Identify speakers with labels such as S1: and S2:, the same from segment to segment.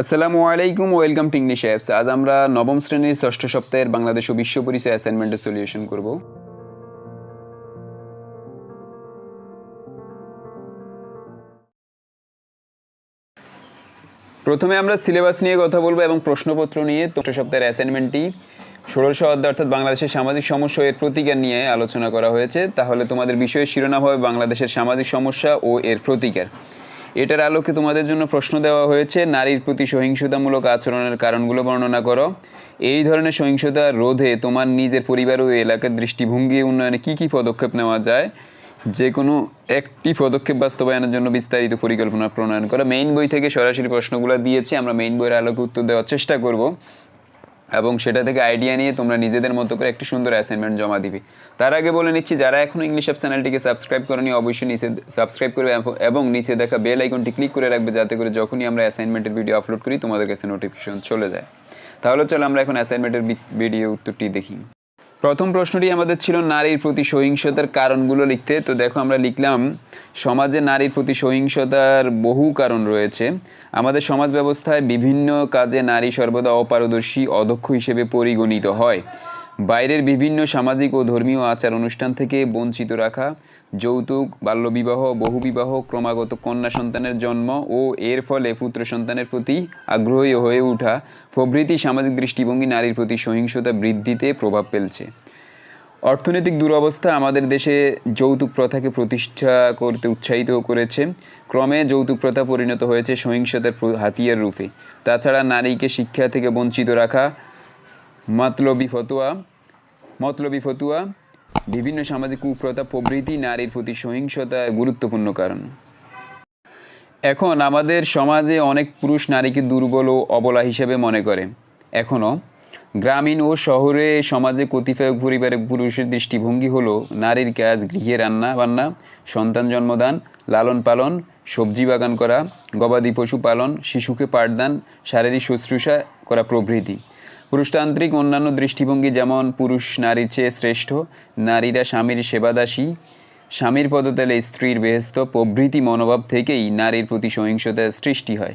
S1: আসসালামু আলাইকুম, welcome to English apps. আজ আমরা নবম শ্রেণির ষষ্ঠ সপ্তাহের বাংলাদেশ ও বিশ্ব পরিচয় অ্যাসাইনমেন্টের সলিউশন করব। প্রথমে আমরা সিলেবাস নিয়ে কথা বলব এবং প্রশ্নপত্র নিয়ে ষষ্ঠ সপ্তাহের অ্যাসাইনমেন্টটি ষোড়শ অধ্যায় অর্থাৎ বাংলাদেশের সামাজিক সমস্যা এর প্রতিকার নিয়ে আলোচনা করা হয়েছে। তাহলে তোমাদের বিষয়ের শিরোনাম হবে বাংলাদেশের সামাজিক সমস্যা ও এর প্রতিকার। এটার আলোকে তোমাদের জন্য প্রশ্ন দেওয়া হয়েছে, নারীর প্রতি সহিংসতামূলক আচরণের কারণগুলো বর্ণনা করো। এই ধরনের সহিংসতা রোধে তোমার নিজের পরিবার ও এলাকার দৃষ্টিভঙ্গি উন্নয়নে কী কী পদক্ষেপ নেওয়া যায়? যে কোনো একটি পদক্ষেপ বাস্তবায়নের জন্য বিস্তারিত পরিকল্পনা প্রণয়ন করা। মেইন বই থেকে সরাসরি প্রশ্নগুলো দিয়েছি, আমরা মেইন বইয়ের আলোকে উত্তর দেওয়ার চেষ্টা করব। এবং সেটা থেকে আইডিয়া নিয়ে তোমরা নিজেদের মতো করে একটি সুন্দর অ্যাসাইনমেন্ট জমা দিবে। তার আগে বলে নিচ্ছি, যারা এখনও ইংলিশ অ্যাপ চ্যানেলটিকে সাবস্ক্রাইব করেনি, অবশ্যই নিচে সাবস্ক্রাইব করবে এবং- নিচে দেখা বেল আইকনটি ক্লিক করে রাখবে, যাতে করে যখনই আমরা অ্যাসাইনমেন্টের ভিডিও আপলোড করি, তোমাদের কাছে নোটিফিকেশন চলে যায়। তাহলে চলো আমরা এখন অ্যাসাইনমেন্টের ভিডিও উত্তরটি দেখি। প্রথম প্রশ্নটি আমাদের ছিল নারীর প্রতি সহিংসতার কারণগুলো লিখতে। তো দেখো আমরা লিখলাম, সমাজে নারীর প্রতি সহিংসতার বহু কারণ রয়েছে। আমাদের সমাজ ব্যবস্থায় বিভিন্ন কাজে নারী সর্বদা অপারদর্শী অদক্ষ হিসেবে পরিগণিত হয়। বাইরের বিভিন্ন সামাজিক ও ধর্মীয় আচার অনুষ্ঠান থেকে বঞ্চিত রাখা যৌতুক, বাল্যবিবাহ, বহুবিবাহ, ক্রমাগত কন্যা সন্তানের জন্ম ও এর ফলে পুত্র সন্তানের প্রতি আগ্রহী হয়ে ওঠা প্রভৃতি সামাজিক দৃষ্টিভঙ্গি নারীর প্রতি সহিংসতা বৃদ্ধিতে প্রভাব ফেলছে। অর্থনৈতিক দুরবস্থা আমাদের দেশে যৌতুক প্রথাকে প্রতিষ্ঠা করতে উৎসাহিত করেছে। ক্রমে যৌতুক প্রথা পরিণত হয়েছে সহিংসতার হাতিয়ার রূপে। তাছাড়া নারীকে শিক্ষা থেকে বঞ্চিত রাখা, মাতলবি ফতোয়া, মতলবি ফতুয়া বিভিন্ন সামাজিক কুপ্রথা প্রভৃতি নারীর প্রতি সহিংসতা গুরুত্বপূর্ণ কারণ। এখন আমাদের সমাজে অনেক পুরুষ নারীকে দুর্বল ও অবলা হিসেবে মনে করে। এখনও গ্রামীণ ও শহরে সমাজে কতিপয় পরিবারের পুরুষের দৃষ্টিভঙ্গি হলো নারীর কাজ, গৃহে রান্না বান্না, সন্তান জন্মদান, লালন পালন, সবজি বাগান করা, গবাদি পশু পালন, শিশুকে পাঠদান, শারীরিক শুশ্রূষা করা প্রভৃতি। পুরুষতান্ত্রিক অন্যান্য দৃষ্টিভঙ্গি যেমন পুরুষ নারীর চেয়ে শ্রেষ্ঠ, নারীরা স্বামীর সেবাদাসী, স্বামীর পদতলে স্ত্রীর বেহেস্ত, প্রভৃতি মনোভাব থেকেই নারীর প্রতি সহিংসতার সৃষ্টি হয়।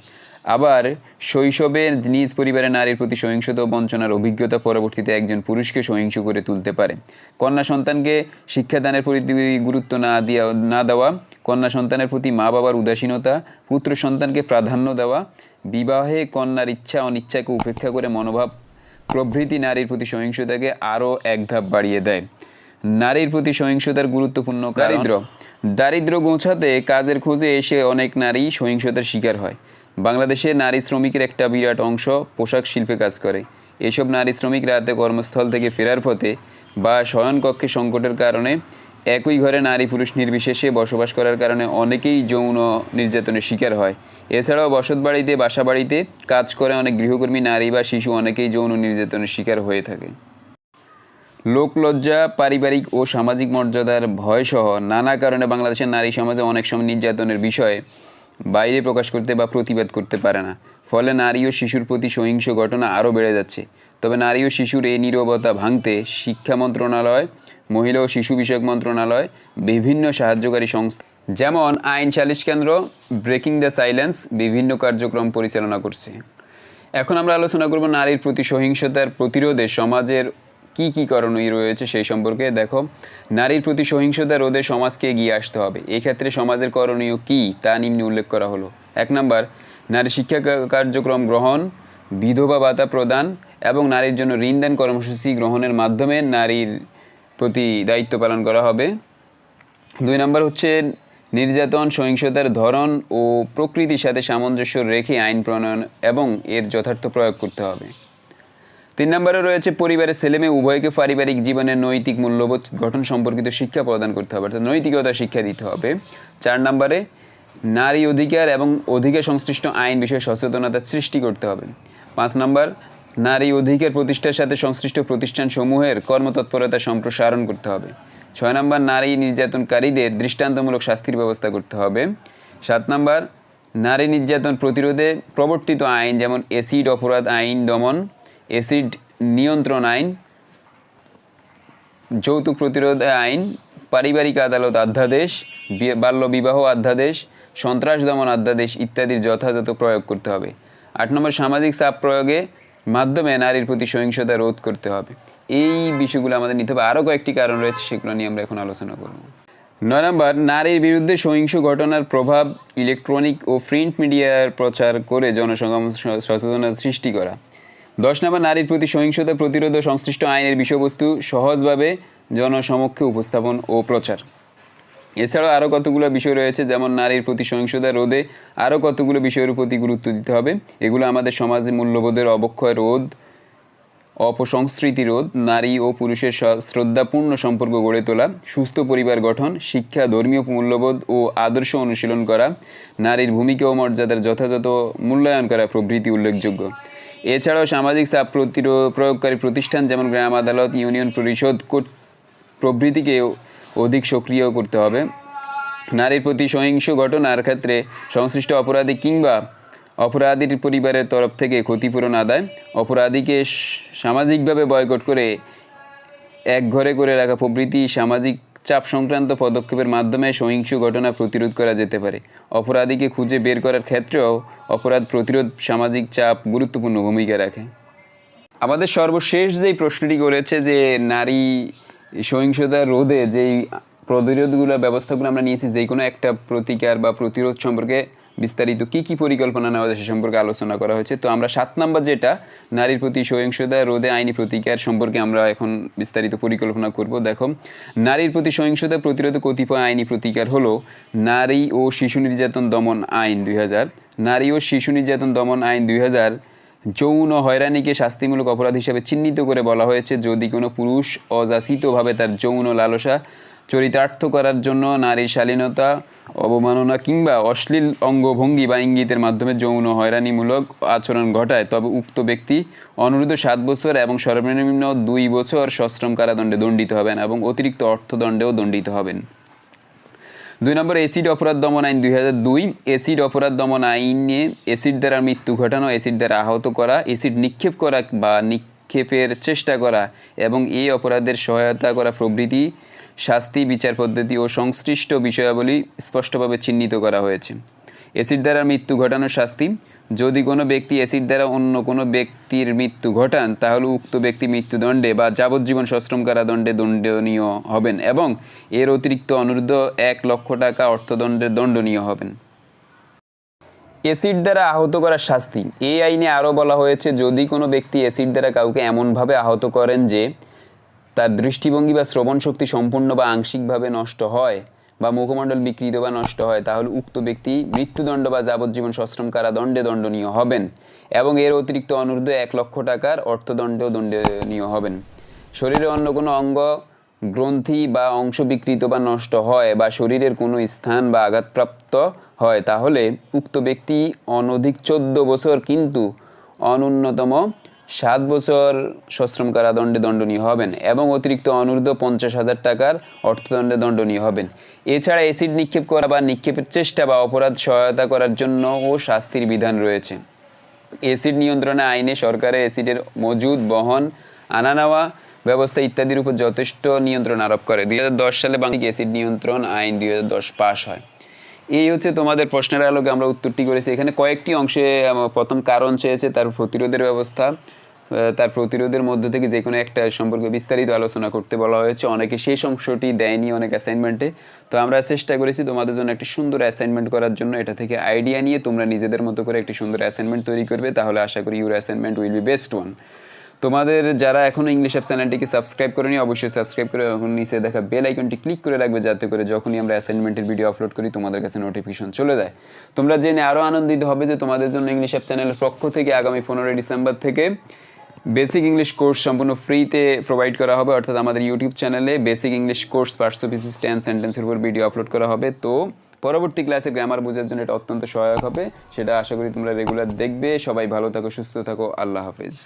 S1: আবার শৈশবে নিজ পরিবারে নারীর প্রতি সহিংসতা বঞ্চনার অভিজ্ঞতা পরবর্তীতে একজন পুরুষকে সহিংস করে তুলতে পারে। কন্যা সন্তানকে শিক্ষাদানের প্রতি গুরুত্ব না দিয়া, না দেওয়া, কন্যা সন্তানের প্রতি মা বাবার উদাসীনতা, পুত্র সন্তানকে প্রাধান্য দেওয়া, বিবাহে কন্যার ইচ্ছা অনিচ্ছাকে উপেক্ষা করে মনোভাব প্রভৃতি নারীর প্রতি সহিংসতাকে আরও এক ধাপ বাড়িয়ে দেয়। নারীর প্রতি সহিংসতার গুরুত্বপূর্ণ দারিদ্র দারিদ্র গোছাতে কাজের খোঁজে এসে অনেক নারী সহিংসতার শিকার হয়। বাংলাদেশে নারী শ্রমিকের একটা বিরাট অংশ পোশাক শিল্পে কাজ করে। এসব নারী শ্রমিক রাতে কর্মস্থল থেকে ফেরার পথে বা শয়নকক্ষে সংকটের কারণে একই ঘরে নারী পুরুষ নির্বিশেষে বসবাস করার কারণে অনেকেই যৌন নির্যাতনের শিকার হয়। এছাড়াও বসত বাড়িতে বাসা বাড়িতে কাজ করে অনেক গৃহকর্মী নারী বা শিশু অনেকেই যৌন নির্যাতনের শিকার হয়ে থাকে। লোকলজ্জা, পারিবারিক ও সামাজিক মর্যাদার ভয়সহ নানা কারণে বাংলাদেশের নারী সমাজে অনেক সময় নির্যাতনের বিষয়ে বাইরে প্রকাশ করতে বা প্রতিবাদ করতে পারে না। ফলে নারী ও শিশুর প্রতি সহিংস ঘটনা আরও বেড়ে যাচ্ছে। তবে নারী ও শিশুর এই নীরবতা ভাঙতে শিক্ষা মন্ত্রণালয়, মহিলা ও শিশু বিষয়ক মন্ত্রণালয়, বিভিন্ন সাহায্যকারী সংস্থা, যেমন আইন সালিশ কেন্দ্র, ব্রেকিং দ্য সাইলেন্স, বিভিন্ন কার্যক্রম পরিচালনা করছে। এখন আমরা আলোচনা করব নারীর প্রতি সহিংসতার প্রতিরোধে সমাজের কি কি করণীয় রয়েছে সেই সম্পর্কে। দেখো, নারীর প্রতি সহিংসতা রোধে সমাজকে এগিয়ে আসতে হবে। এই ক্ষেত্রে সমাজের করণীয় কি তা নিম্নে উল্লেখ করা হলো। এক নম্বর, নারী শিক্ষা কার্যক্রম গ্রহণ, বিধবা ভাতা প্রদান এবং নারীর জন্য ঋণদান কর্মসূচি গ্রহণের মাধ্যমে নারীর প্রতি দায়িত্ব পালন করা হবে। দুই নম্বর হচ্ছে নির্যাতন, সহিংসতার ধরন ও প্রকৃতির সাথে সামঞ্জস্য রেখে আইন প্রণয়ন এবং এর যথার্থ প্রয়োগ করতে হবে। তিন নম্বরে রয়েছে পরিবারের ছেলেমেয়ে, উভয়কে পারিবারিক জীবনের নৈতিক মূল্যবোধ গঠন সম্পর্কিত শিক্ষা প্রদান করতে হবে, অর্থাৎ নৈতিকতা শিক্ষা দিতে হবে। চার নম্বরে নারী অধিকার এবং অধিকার সংশ্লিষ্ট আইন বিষয়ে সচেতনতা সৃষ্টি করতে হবে। পাঁচ নম্বর নারী অধিকার প্রতিষ্ঠার সাথে সংশ্লিষ্ট প্রতিষ্ঠানসমূহের কর্মতৎপরতা সম্প্রসারণ করতে হবে। ছয় নম্বর, নারী নির্যাতনকারীদের দৃষ্টান্তমূলক শাস্তির ব্যবস্থা করতে হবে। সাত নম্বর, নারী নির্যাতন প্রতিরোধে প্রবর্তিত আইন যেমন এসিড অপরাধ আইন, দমন, এসিড নিয়ন্ত্রণ আইন, যৌতুক প্রতিরোধ আইন, পারিবারিক আদালত অধ্যাদেশ বাল্যবিবাহ অধ্যাদেশ সন্ত্রাস দমন অধ্যাদেশ ইত্যাদির যথাযথ প্রয়োগ করতে হবে। আট নম্বর, সামাজিক চাপ প্রয়োগে মাধ্যমে নারীর প্রতি সহিংসতা রোধ করতে হবে। এই বিষয়গুলো আমাদের নিতে হবে। আরও কয়েকটি কারণ রয়েছে সেগুলো নিয়ে আমরা এখন আলোচনা করব। নয় নম্বর, নারীর বিরুদ্ধে সহিংস ঘটনার প্রভাব ইলেকট্রনিক ও প্রিন্ট মিডিয়ার প্রচার করে জনসংগ্রাম সচেতনতা সৃষ্টি করা। দশ নম্বর, নারীর প্রতি সহিংসতা প্রতিরোধ ও সংশ্লিষ্ট আইনের বিষয়বস্তু সহজভাবে জনসমক্ষে উপস্থাপন ও প্রচার। এছাড়াও আরও কতগুলো বিষয় রয়েছে, যেমন নারীর প্রতি সহিংসতা রোধে আরও কতগুলো বিষয়ের প্রতি গুরুত্ব দিতে হবে। এগুলো আমাদের সমাজে মূল্যবোধের অবক্ষয় রোধ, অপসংস্কৃতি রোধ, নারী ও পুরুষের শ্রদ্ধাপূর্ণ সম্পর্ক গড়ে তোলা, সুস্থ পরিবার গঠন, শিক্ষা, ধর্মীয় মূল্যবোধ ও আদর্শ অনুশীলন করা, নারীর ভূমিকা ও মর্যাদার যথাযথ মূল্যায়ন করা প্রভৃতি উল্লেখযোগ্য। এছাড়াও সামাজিক চাপ প্রয়োগকারী প্রতিষ্ঠান যেমন গ্রাম আদালত, ইউনিয়ন পরিষদ কর্ত- প্রভৃতিকে অধিক সক্রিয় করতে হবে। নারীর প্রতি সহিংস ঘটনার ক্ষেত্রে সংশ্লিষ্ট অপরাধী কিংবা অপরাধীর পরিবারের তরফ থেকে ক্ষতিপূরণ আদায়, অপরাধীকে সামাজিকভাবে বয়কট করে এক ঘরে করে রাখা প্রভৃতি সামাজিক চাপ সংক্রান্ত পদক্ষেপের মাধ্যমে সহিংস ঘটনা প্রতিরোধ করা যেতে পারে। অপরাধীকে খুঁজে বের করার ক্ষেত্রেও অপরাধ প্রতিরোধ সামাজিক চাপ গুরুত্বপূর্ণ ভূমিকা রাখে। আমাদের সর্বশেষ যেই প্রশ্নটি করেছে যে নারী সহিংসতা রোধে যেই প্রতিরোধগুলো, ব্যবস্থাগুলো আমরা নিয়েছি যে কোনো একটা প্রতিকার বা প্রতিরোধ সম্পর্কে বিস্তারিত কি কি পরিকল্পনা নেওয়া যায় সে সম্পর্কে আলোচনা করা হয়েছে। তো আমরা সাত নাম্বার যেটা, নারীর প্রতি সহিংসতা রোধে আইনি প্রতিকার সম্পর্কে আমরা এখন বিস্তারিত পরিকল্পনা করব। দেখো, নারীর প্রতি সহিংসতা প্রতিরোধে কতিপয় আইনি প্রতিকার হলো নারী ও শিশু নির্যাতন দমন আইন দুই হাজার। নারী ও শিশু নির্যাতন দমন আইন দুই হাজার যৌন হয়রানিকে শাস্তিমূলক অপরাধ হিসেবে চিহ্নিত করে বলা হয়েছে, যদি কোনো পুরুষ অযাচিতভাবে তার যৌন লালসা চরিতার্থ করার জন্য নারীর শালীনতা, অবমাননা কিংবা অশ্লীল অঙ্গভঙ্গি বা ইঙ্গিতের মাধ্যমে যৌন হয়রানিমূলক আচরণ ঘটায়, তবে উক্ত ব্যক্তি অনুরোধ সাত বছর এবং সর্বনিম্ন দুই বছর সশ্রম কারাদণ্ডে দণ্ডিত হবেন এবং অতিরিক্ত অর্থদণ্ডেও দণ্ডিত হবেন। দুই নম্বর, এসিড অপরাধ দমন আইন দুই হাজার দুই। এসিড অপরাধ দমন আইনে এসিড দ্বারা মৃত্যু ঘটানো, এসিড দ্বারা আহত করা, এসিড নিক্ষেপ করা বা নিক্ষেপের চেষ্টা করা এবং এই অপরাধের সহায়তা করা প্রভৃতি শাস্তি, বিচার পদ্ধতি ও সংশ্লিষ্ট বিষয়াবলী স্পষ্টভাবে চিহ্নিত করা হয়েছে। এসিড দ্বারা মৃত্যু ঘটানোর শাস্তি যদি কোনো ব্যক্তি অ্যাসিড দ্বারা অন্য কোনো ব্যক্তির মৃত্যু ঘটান, তাহলে উক্ত ব্যক্তি মৃত্যুদণ্ডে বা যাবজ্জীবন সশ্রম কারাদণ্ডে দণ্ডনীয় হবেন এবং এর অতিরিক্ত অনুরোধ এক লক্ষ টাকা অর্থদণ্ডের দণ্ডনীয় হবেন। অ্যাসিড দ্বারা আহত করার শাস্তি। এই আইনে আরও বলা হয়েছে, যদি কোনো ব্যক্তি অ্যাসিড দ্বারা কাউকে এমনভাবে আহত করেন যে তার দৃষ্টিভঙ্গি বা শ্রবণ শক্তি সম্পূর্ণ বা আংশিকভাবে নষ্ট হয় বা মুখমণ্ডল বিকৃত বা নষ্ট হয়, তাহলে উক্ত ব্যক্তি মৃত্যুদণ্ড বা যাবজ্জীবন সশ্রম কারাদণ্ডে দণ্ডনীয় হবেন এবং এর অতিরিক্ত অনুরোধ এক লক্ষ টাকার অর্থদণ্ডেও দণ্ডনীয় হবেন। শরীরে অন্য কোনো অঙ্গ, গ্রন্থি বা অংশ বিকৃত বা নষ্ট হয় বা শরীরের কোনো স্থান বা আঘাতপ্রাপ্ত হয়, তাহলে উক্ত ব্যক্তি অনধিক চোদ্দ বছর কিন্তু অনুন্নতম সাত বছর সশ্রম কারাদণ্ডে দণ্ডনীয় হবেন এবং অতিরিক্ত অনূর্ধ্ব পঞ্চাশ হাজার টাকার অর্থদণ্ডে দণ্ডনীয় হবেন। এছাড়া অ্যাসিড নিক্ষেপ করা বা নিক্ষেপের চেষ্টা বা অপরাধ সহায়তা করার জন্য ও শাস্তির বিধান রয়েছে। এসিড নিয়ন্ত্রণে আইনে সরকারের অ্যাসিডের মজুদ, বহন, আনা নেওয়া ব্যবস্থা ইত্যাদির উপর যথেষ্ট নিয়ন্ত্রণ আরোপ করে। দুই হাজার দশ সালে বাংলাদেশ অ্যাসিড নিয়ন্ত্রণ আইন দুই হাজার দশ পাশ হয়। এই হচ্ছে তোমাদের প্রশ্নের আলোকে আমরা উত্তরটি করেছি। এখানে কয়েকটি অংশে প্রথম কারণ চেয়েছে তার প্রতিরোধের ব্যবস্থা। তার প্রতিরোধের মধ্য থেকে যে কোনো একটা সম্পর্কে বিস্তারিত আলোচনা করতে বলা হয়েছে। অনেকে সেই অংশটি দেয়নি, অনেক অ্যাসাইনমেন্টে তো আমরা চেষ্টা করেছি তোমাদের জন্য একটি সুন্দর অ্যাসাইনমেন্ট করার জন্য। এটা থেকে আইডিয়া নিয়ে তোমরা নিজেদের মতো করে একটি সুন্দর অ্যাসাইনমেন্ট তৈরি করবে। তাহলে আশা করি your assignment will be best one তোমাদের যারা এখনও ইংলিশ অ্যাপ চ্যানেলটিকে সাবস্ক্রাইব করেনি, অবশ্যই সাবস্ক্রাইব করে এখন নিচে দেখা বেল আইকনটি ক্লিক করে রাখবে যাতে করে যখনই আমরা অ্যাসাইনমেন্টের ভিডিও আপলোড করি, তোমাদের কাছে নোটিফিকেশন চলে যায়। তোমরা জেনে আরও আনন্দিত হবে যে তোমাদের জন্য ইংলিশ অ্যাপ চ্যানেলের পক্ষ থেকে আগামী পনেরোই ডিসেম্বর থেকে বেসিক ইংলিশ কোর্স সম্পূর্ণ ফ্রিতে প্রোভাইড করা হবে, অর্থাৎ আমাদের ইউটিউব চ্যানেলে basic English course parts of ten সেন্টেন্সের উপর ভিডিও আপলোড করা হবে। তো পরবর্তী ক্লাসে গ্রামার বোঝার জন্য এটা অত্যন্ত সহায়ক হবে। সেটা আশা করি তোমরা রেগুলার দেখবে। সবাই ভালো থাকো, সুস্থ থাকো। আল্লাহ হাফেজ।